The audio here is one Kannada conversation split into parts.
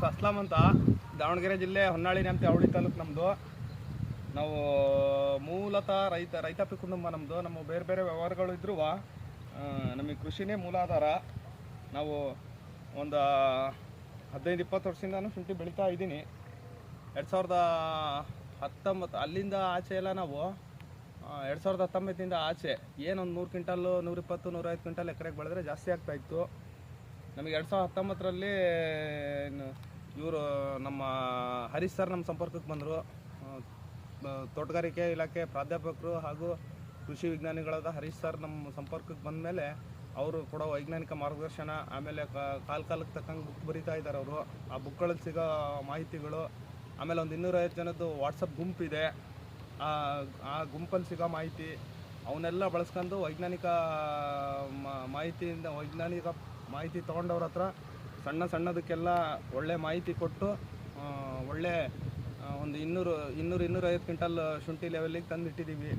ಹೆಸರು ಅಸ್ಲಾಂ ಅಂತ. ದಾವಣಗೆರೆ ಜಿಲ್ಲೆ ಹೊನ್ನಾಳಿ ನ್ಯಾಮತಿ ಅವಳಿ ತಾಲೂಕು ನಮ್ಮದು ನಾವು ಮೂಲತಃ ರೈತ, ರೈತಾಪಿ ಕುಟುಂಬ ನಮ್ಮದು ನಮ್ಮ ಬೇರೆ ಬೇರೆ ವ್ಯವಹಾರಗಳು ಇದ್ರೂ ನಮಗೆ ಕೃಷಿನೇ ಮೂಲಾಧಾರ ನಾವು ಒಂದು ಹದಿನೈದು, ಇಪ್ಪತ್ತು ವರ್ಷದಿಂದನೂ ಶುಂಠಿ ಬೆಳೀತಾ ಇದ್ದೀನಿ. ಎರಡು ಸಾವಿರದ ಹತ್ತೊಂಬತ್ತು, ಅಲ್ಲಿಂದ ಆಚೆ ಎಲ್ಲ ನಾವು ಎರಡು ಸಾವಿರದ ಹತ್ತೊಂಬತ್ತಿಂದ ಆಚೆ ಏನೊಂದು ನೂರು ಕ್ವಿಂಟಲ್ಲು ನೂರಿಪ್ಪತ್ತು, ನೂರೈವತ್ತು ಕ್ವಿಂಟಲ್ ಎಕರೆಗೆ ಬೆಳೆದ್ರೆ ಜಾಸ್ತಿ ಆಗ್ತಾ ಇತ್ತು. ನಮಗೆ ಎರಡು ಸಾವಿರದ ಹತ್ತೊಂಬತ್ತರಲ್ಲಿ ಇವರು, ನಮ್ಮ ಹರೀಶ್ ಸರ್ ನಮ್ಮ ಸಂಪರ್ಕಕ್ಕೆ ಬಂದರು. ತೋಟಗಾರಿಕೆ ಇಲಾಖೆ ಪ್ರಾಧ್ಯಾಪಕರು ಹಾಗೂ ಕೃಷಿ ವಿಜ್ಞಾನಿಗಳಾದ ಹರೀಶ್ ಸರ್ ನಮ್ಮ ಸಂಪರ್ಕಕ್ಕೆ ಬಂದ ಮೇಲೆ ಅವರು ಕೊಡೋ ವೈಜ್ಞಾನಿಕ ಮಾರ್ಗದರ್ಶನ, ಆಮೇಲೆ ಕಾಲ ಕಾಲಕ್ಕೆ ತಕ್ಕಂಗೆ ಬುಕ್ ಬರಿತಾ ಇದ್ದಾರೆ ಅವರು. ಆ ಬುಕ್ಗಳಲ್ಲಿ ಸಿಗೋ ಮಾಹಿತಿಗಳು, ಆಮೇಲೆ ಒಂದು ಇನ್ನೂರೈವತ್ತು ಜನದ್ದು ವಾಟ್ಸಪ್ ಗುಂಪಿದೆ ಆ ಗುಂಪಲ್ಲಿ ಸಿಗೋ ಮಾಹಿತಿ, ಅವನ್ನೆಲ್ಲ ಬಳಸ್ಕೊಂಡು ವೈಜ್ಞಾನಿಕ ಮಾಹಿತಿಯಿಂದ ವೈಜ್ಞಾನಿಕ ಮಾಹಿತಿ ತೊಗೊಂಡವ್ರ ಹತ್ರ ಸಣ್ಣ ಸಣ್ಣದಕ್ಕೆಲ್ಲ ಒಳ್ಳೆ ಮಾಹಿತಿ ಕೊಟ್ಟು ಒಳ್ಳೆ ಒಂದು ಇನ್ನೂರು ಇನ್ನೂರು, ಇನ್ನೂರೈವತ್ತು ಕ್ವಿಂಟಲ್ ಶುಂಠಿ ಲೆವೆಲಿಗೆ ತಂದಿಟ್ಟಿದ್ದೀವಿ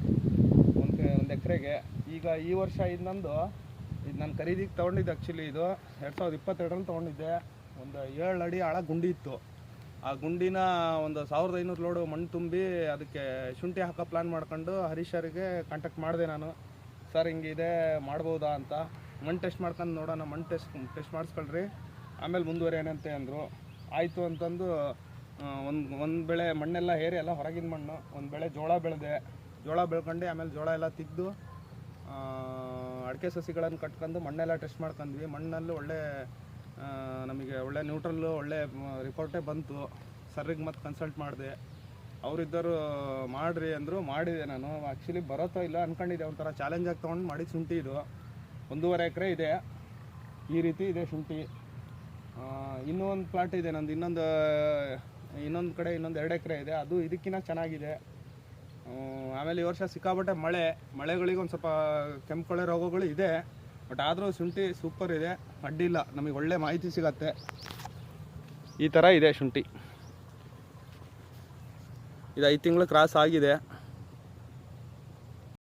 ಒಂದು ಒಂದು ಎಕರೆಗೆ. ಈಗ ಈ ವರ್ಷ ಇದು ನಂದು, ಇದು ನಾನು ಖರೀದಿಗೆ ತೊಗೊಂಡಿದ್ದೆ ಆ್ಯಕ್ಚುಲಿ ಇದು ಎರಡು ಸಾವಿರದ ಇಪ್ಪತ್ತೆರಡರಲ್ಲಿ ತೊಗೊಂಡಿದ್ದೆ. ಒಂದು ಏಳು ಅಡಿ ಆಳ ಗುಂಡಿ ಇತ್ತು. ಆ ಗುಂಡಿನ ಒಂದು ಸಾವಿರದ ಐನೂರು ಲೋಡು ಮಣ್ಣು ತುಂಬಿ ಅದಕ್ಕೆ ಶುಂಠಿ ಹಾಕೋ ಪ್ಲ್ಯಾನ್ ಮಾಡ್ಕೊಂಡು ಹರೀಶರಿಗೆ ಕಾಂಟ್ಯಾಕ್ಟ್ ಮಾಡಿದೆ ನಾನು. ಸರ್ ಹಿಂಗಿದೆ ಮಾಡ್ಬೋದಾ ಅಂತ. ಮಣ್ಣು ಟೆಸ್ಟ್ ಮಾಡ್ಕೊಂಡು ನೋಡೋಣ, ಮಣ್ಣು ಟೆಸ್ಟ್ ಟೆಸ್ಟ್ ಮಾಡಿಸ್ಕೊಳ್ರಿ. ಆಮೇಲೆ ಮುಂದುವರಿಯೋಣಂತೆ ಅಂದರು, ಆಯಿತು ಅಂತಂದು ಒಂದು ಒಂದು ಬೆಳೆ ಮಣ್ಣೆಲ್ಲ ಹೇರಿ ಎಲ್ಲ ಹೊರಗಿನ ಮಣ್ಣು, ಒಂದು ಬೆಳೆ ಜೋಳ ಬೆಳೆದೆ, ಜೋಳ ಬೆಳ್ಕೊಂಡು, ಆಮೇಲೆ ಜೋಳ ಎಲ್ಲ ತೆಗ್ದು ಅಡಿಕೆ ಸಸಿಗಳನ್ನು ಕಟ್ಕೊಂಡು ಮಣ್ಣೆಲ್ಲ ಟೆಸ್ಟ್ ಮಾಡ್ಕೊಂಡ್ವಿ ಮಣ್ಣಲ್ಲಿ ಒಳ್ಳೆ ನಮಗೆ ಒಳ್ಳೆ ನ್ಯೂಟ್ರಲ್ಲು ಒಳ್ಳೆ ರಿಪೋರ್ಟೇ ಬಂತು. ಸರ್ರಿಗೆ ಮತ್ತೆ ಕನ್ಸಲ್ಟ್ ಮಾಡಿದೆ. ಅವರಿದ್ದರು, ಮಾಡಿರಿ ಅಂದರು. ಮಾಡಿದೆ ನಾನು. ಆ್ಯಕ್ಚುಲಿ ಬರೋತ್ತೋ ಇಲ್ಲ ಅಂದ್ಕೊಂಡಿದ್ದೆ ಒಂಥರ ಚಾಲೆಂಜಾಗಿ ತೊಗೊಂಡು ಮಾಡಿದ ಶುಂಠಿ ಇದು. ಒಂದೂವರೆ ಎಕರೆ ಇದೆ. ಈ ರೀತಿ ಇದೆ ಶುಂಠಿ. ಇನ್ನೂ ಒಂದು ಪ್ಲಾಟ್ ಇದೆ, ನಂದು ಇನ್ನೊಂದು ಇನ್ನೊಂದು ಕಡೆ ಇನ್ನೊಂದು ಎರಡು ಎಕರೆ ಇದೆ, ಅದು ಇದಕ್ಕಿಂತ ಚೆನ್ನಾಗಿದೆ. ಆಮೇಲೆ ಈ ವರ್ಷ ಸಿಕ್ಕಾಪಟ್ಟೆ ಮಳೆ ಮಳೆಗಳಿಗೆ ಒಂದು ಸ್ವಲ್ಪ ಕೆಂಪು ಕೊಳೆ ರೋಗಗಳು ಇದೆ ಬಟ್ ಆದರೂ ಶುಂಠಿ ಸೂಪರ್ ಇದೆ, ಅಡ್ಡಿಲ್ಲ, ನಮಗೆ ಒಳ್ಳೆ ಮಾಹಿತಿ ಸಿಗತ್ತೆ. ಈ ಥರ ಇದೆ ಶುಂಠಿ. ಇದು ಐದು ತಿಂಗಳು ಕ್ರಾಸ್ ಆಗಿದೆ.